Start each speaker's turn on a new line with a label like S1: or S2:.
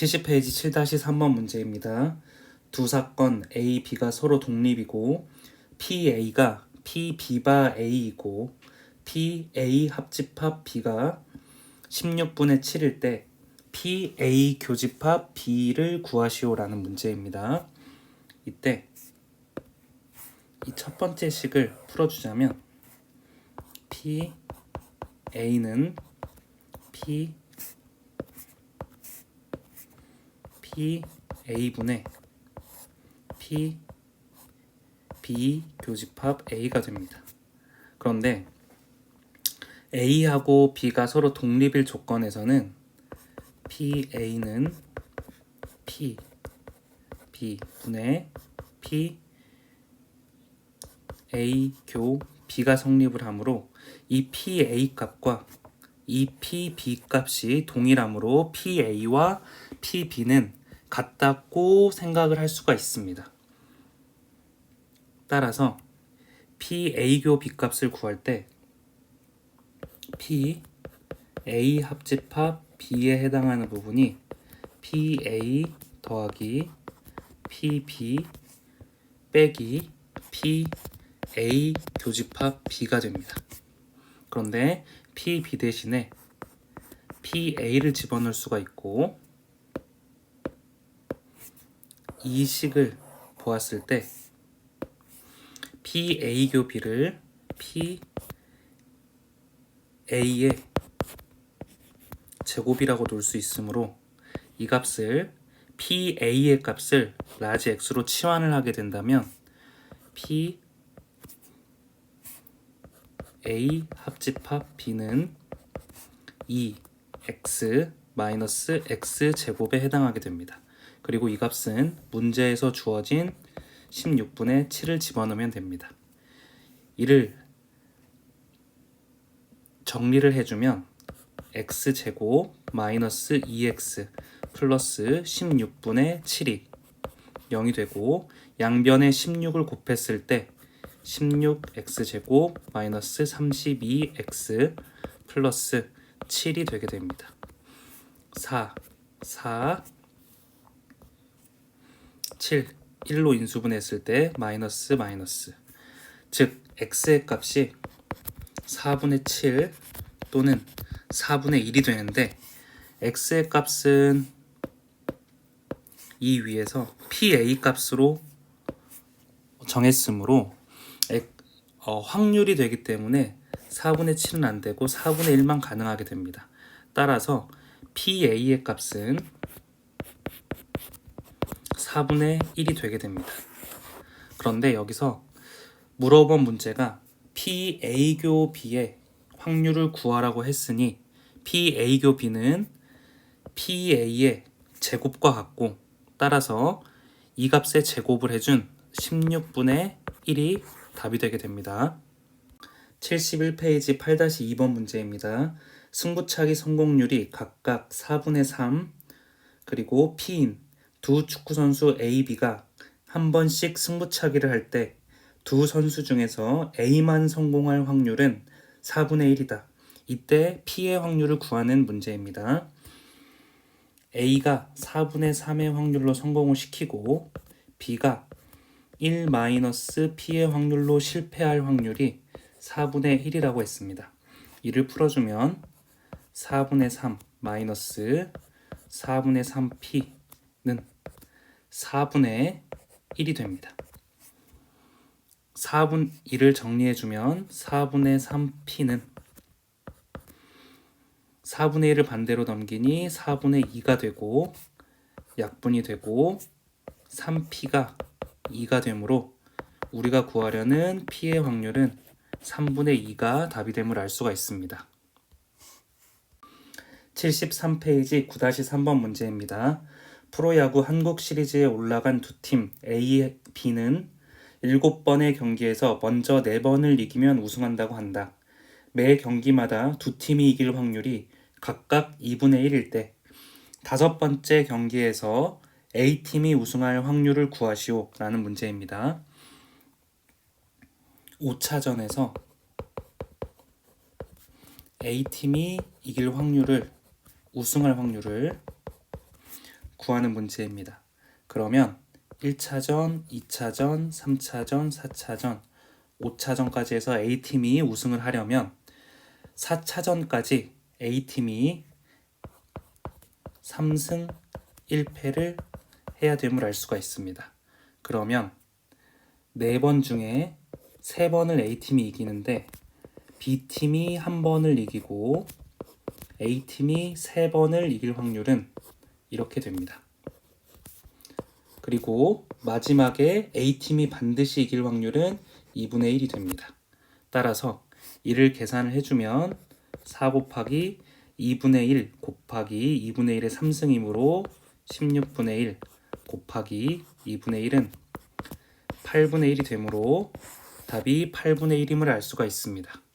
S1: 70페이지 7-3번 문제입니다. 두 사건 A, B가 서로 독립이고 PA가 PB바 A이고 PA 합집합 B가 16분의 7일 때 PA 교집합 B를 구하시오라는 문제입니다. 이때 이 첫 번째 식을 풀어주자면 P A는 P P A분의 P B 교집합 A가 됩니다. 그런데 A하고 B가 서로 독립일 조건에서는 PA는 P B 분의 P A 교 B가 성립을 하므로 이 PA 값과 이 PB 값이 동일하므로 PA와 PB는 같다고 생각을 할 수가 있습니다. 따라서 PA교 B 값을 구할 때 P A 합집합 B에 해당하는 부분이 PA 더하기 PB 빼기 PA 교집합 B가 됩니다. 그런데 PB 대신에 PA를 집어넣을 수가 있고 이 식을 보았을 때 PA교 B를 PA의 제곱이라고 놓을 수 있으므로 이 값을 PA의 값을 라지 X로 치환을 하게 된다면 P A 합집합 B는 2X 마이너스 X 제곱에 해당하게 됩니다. 그리고 이 값은 문제에서 주어진 16분의 7을 집어넣으면 됩니다. 이를 정리를 해주면 x 제곱 마이너스 2x 플러스 16분의 7이 0이 되고 양변에 16을 곱했을 때 16x 제곱 마이너스 32x 플러스 7이 되게 됩니다. 4, 4, 7, 1로 인수분했을 때 마이너스 마이너스 즉 x의 값이 4분의 7 또는 4분의 1이 되는데 x의 값은 이 위에서 PA 값으로 정했으므로 어, 확률이 되기 때문에 4분의 7은 안 되고 4분의 1만 가능하게 됩니다. 따라서 PA의 값은 4분의 1이 되게 됩니다. 그런데 여기서 물어본 문제가 PA교 B의 확률을 구하라고 했으니 PA교 B는 PA의 제곱과 같고 따라서 이 값의 제곱을 해준 16분의 1이 답이 되게 됩니다. 71페이지 8-2번 문제입니다. 승부차기 성공률이 각각 4분의 3 그리고 P인 두 축구 선수 A, B가 한 번씩 승부차기를 할 때 두 선수 중에서 A만 성공할 확률은 4분의 1이다. 이때 P의 확률을 구하는 문제입니다. A가 4분의 3의 확률로 성공을 시키고 B가 1-P의 확률로 실패할 확률이 4분의 1이라고 했습니다. 이를 풀어주면 4분의 3 마이너스 4분의 3P는 4분의 1이 됩니다. 4분 1을 정리해주면 4분의 3P는 4분의 1을 반대로 넘기니 4분의 2가 되고 약분이 되고 3P가 2가 되므로 우리가 구하려는 P의 확률은 3분의 2가 답이 됨을 알 수가 있습니다. 73페이지 9-3번 문제입니다. 프로야구 한국 시리즈에 올라간 두 팀 A, B는 7번의 경기에서 먼저 4번을 이기면 우승한다고 한다. 매 경기마다 두 팀이 이길 확률이 각각 2분의 1일 때 다섯 번째 경기에서 A팀이 우승할 확률을 구하시오 라는 문제입니다. 5차전에서 A팀이 이길 확률을 우승할 확률을 구하는 문제입니다. 그러면 1차전, 2차전, 3차전, 4차전, 5차전까지 해서 A팀이 우승을 하려면 4차전까지 A팀이 3승 1패를 해야 됨을 알 수가 있습니다. 그러면 4번 중에 3번을 A팀이 이기는데 B팀이 한 번을 이기고 A팀이 3번을 이길 확률은 이렇게 됩니다. 그리고 마지막에 A팀이 반드시 이길 확률은 2분의 1이 됩니다. 따라서 이를 계산을 해주면 4 곱하기 2분의 1 곱하기 2분의 1의 3승이므로 16분의 1 곱하기 2분의 1은 8분의 1이 되므로 답이 8분의 1임을 알 수가 있습니다.